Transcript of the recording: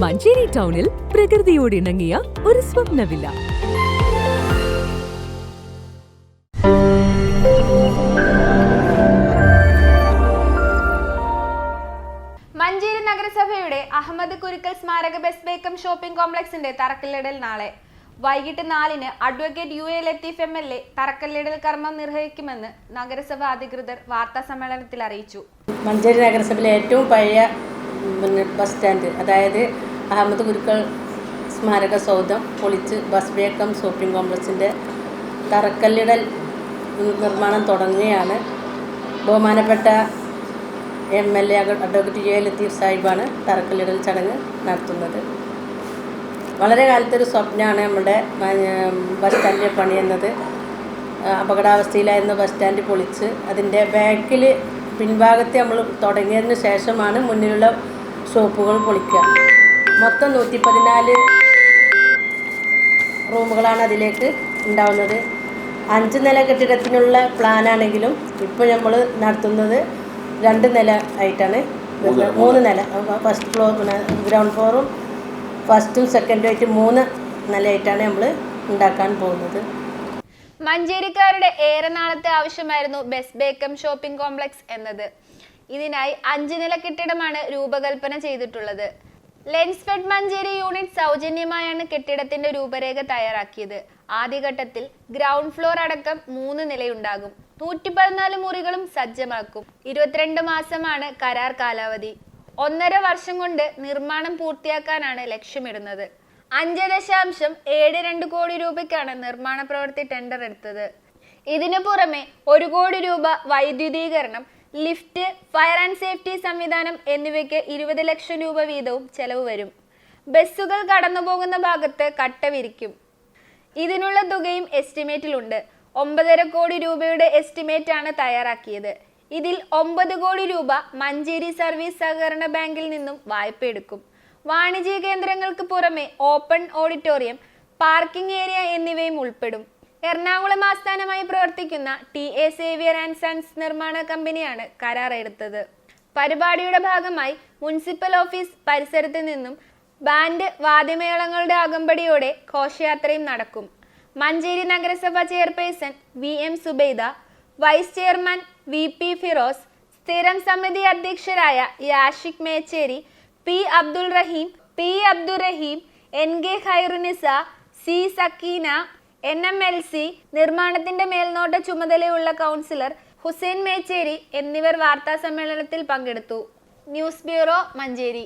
മഞ്ചേരി ടൗണിൽ പ്രകൃതിയോട് ഇണങ്ങിയ ഒരു സ്വപ്നവില്ല. മഞ്ചേരി നഗരസഭയുടെ അഹമ്മദ് കുരുക്കൽ സ്മാരക ബസ് ബേക്കം ഷോപ്പിംഗ് കോംപ്ലക്സിന്റെ തറക്കല്ലിടൽ നാളെ. വൈകിട്ട് നാലിന് advocate U A Latheef M L A തറക്കല്ലിടൽ കർമ്മം നിർവഹിക്കുമെന്ന് നഗരസഭ അധികൃതർ വാർത്താ സമ്മേളനത്തിൽ അറിയിച്ചു. മഞ്ചേരി നഗരസഭയിലെ ഏറ്റവും പഴയ പിന്നെ ബസ് സ്റ്റാൻഡ് അതായത് അഹമ്മദ് ഗുരുക്കൾ സ്മാരക സൗധം പൊളിച്ച് ബസ് ബേക്കം ഷോപ്പിംഗ് കോംപ്ലക്സിന്റെ തറക്കല്ലിടൽ നിർമ്മാണം തുടങ്ങുകയാണ്. ബഹുമാനപ്പെട്ട M L A advocate J Latheef സാഹിബാണ് തറക്കല്ലിടൽ ചടങ്ങ് നടത്തുന്നത്. വളരെ കാലത്തൊരു സ്വപ്നമാണ് നമ്മുടെ ബസ് ബസ് പണി അപകടാവസ്ഥയിലായിരുന്ന ബസ് സ്റ്റാൻഡ് പൊളിച്ച് അതിന്റെ ബാക്കിൽ പിൻഭാഗത്ത് നമ്മൾ തുടങ്ങിയതിന് ശേഷമാണ് മുന്നിലുള്ള ഷോപ്പുകൾ പൊളിക്കുക. മൊത്തം നൂറ്റി പതിനാല് റൂമുകളാണ് അതിലേക്ക് ഉണ്ടാവുന്നത്. അഞ്ച് നില കെട്ടിടത്തിനുള്ള പ്ലാനാണെങ്കിലും ഇപ്പോൾ നമ്മൾ നടത്തുന്നത് രണ്ട് നില ആയിട്ടാണ്. മൂന്ന് നില ഫസ്റ്റ് ഫ്ലോർ ഗ്രൗണ്ട് ഫ്ലോറും ഫസ്റ്റും സെക്കൻഡും ആയിട്ട് മൂന്ന് നിലയായിട്ടാണ് നമ്മൾ ഉണ്ടാക്കാൻ പോകുന്നത്. മഞ്ചേരിക്കാരുടെ ഏറെ നാളത്തെ ആവശ്യമായിരുന്നു ബസ് ബേക്കം ഷോപ്പിംഗ് കോംപ്ലക്സ് എന്നത്. ഇതിനായി അഞ്ച് നില കെട്ടിടമാണ് രൂപകൽപ്പന ചെയ്തിട്ടുള്ളത്. ലെൻസ്ഫെഡ് മഞ്ചേരി യൂണിറ്റ് സൗജന്യമായാണ് കെട്ടിടത്തിന്റെ രൂപരേഖ തയ്യാറാക്കിയത്. ആദ്യഘട്ടത്തിൽ ഗ്രൗണ്ട് ഫ്ലോർ അടക്കം മൂന്ന് നിലയുണ്ടാകും. നൂറ്റി പതിനാല് മുറികളും സജ്ജമാക്കും. ഇരുപത്തിരണ്ട് മാസമാണ് കരാർ കാലാവധി. ഒന്നര വർഷം കൊണ്ട് നിർമ്മാണം പൂർത്തിയാക്കാനാണ് ലക്ഷ്യമിടുന്നത്. അഞ്ച് ദശാംശം ഏഴ് രണ്ട് കോടി രൂപയ്ക്കാണ് നിർമ്മാണ പ്രവൃത്തി ടെൻഡർ എടുത്തത്. ഇതിനു പുറമെ ഒരു കോടി രൂപ വൈദ്യുതീകരണം ലിഫ്റ്റ് ഫയർ ആൻഡ് സേഫ്റ്റി സംവിധാനം എന്നിവയ്ക്ക് ഇരുപത് ലക്ഷം രൂപ വീതവും ചെലവ് വരും. ബസ്സുകൾ കടന്നുപോകുന്ന ഭാഗത്ത് കട്ട വിരിക്കും. ഇതിനുള്ള തുകയും എസ്റ്റിമേറ്റിലുണ്ട്. ഒമ്പതര കോടി രൂപയുടെ എസ്റ്റിമേറ്റ് ആണ് തയ്യാറാക്കിയത്. ഇതിൽ ഒമ്പത് കോടി രൂപ മഞ്ചേരി സർവീസ് സഹകരണ ബാങ്കിൽ നിന്നും വായ്പ എടുക്കും. വാണിജ്യ കേന്ദ്രങ്ങൾക്ക് പുറമെ ഓപ്പൺ ഓഡിറ്റോറിയം പാർക്കിംഗ് ഏരിയ എന്നിവയും ഉൾപ്പെടും. എറണാകുളം ആസ്ഥാനമായി പ്രവർത്തിക്കുന്ന T A Xavier and sons നിർമ്മാണ കമ്പനിയാണ് കരാർ എടുത്തത് പരിപാടിയുടെ ഭാഗമായി മുനിസിപ്പൽ ഓഫീസ് പരിസരത്ത് നിന്നും ബാൻഡ് വാദ്യമേളങ്ങളുടെ അകമ്പടിയോടെ ഘോഷയാത്രയും നടക്കും. മഞ്ചേരി നഗരസഭ chairperson V M Zubaida vice chairman V P Firoz സ്ഥിരം സമിതി അധ്യക്ഷരായ Yashik Mecheri P Abdul Rahim P Abdurahim N K Khairunnisa C Sakeena N M L C നിർമ്മാണത്തിന്റെ മേൽനോട്ട ചുമതലയുള്ള കൗൺസിലർ ഹുസൈൻ മേച്ചേരി എന്നിവർ വാർത്താ സമ്മേളനത്തിൽ പങ്കെടുത്തു. News bureau Manjeri.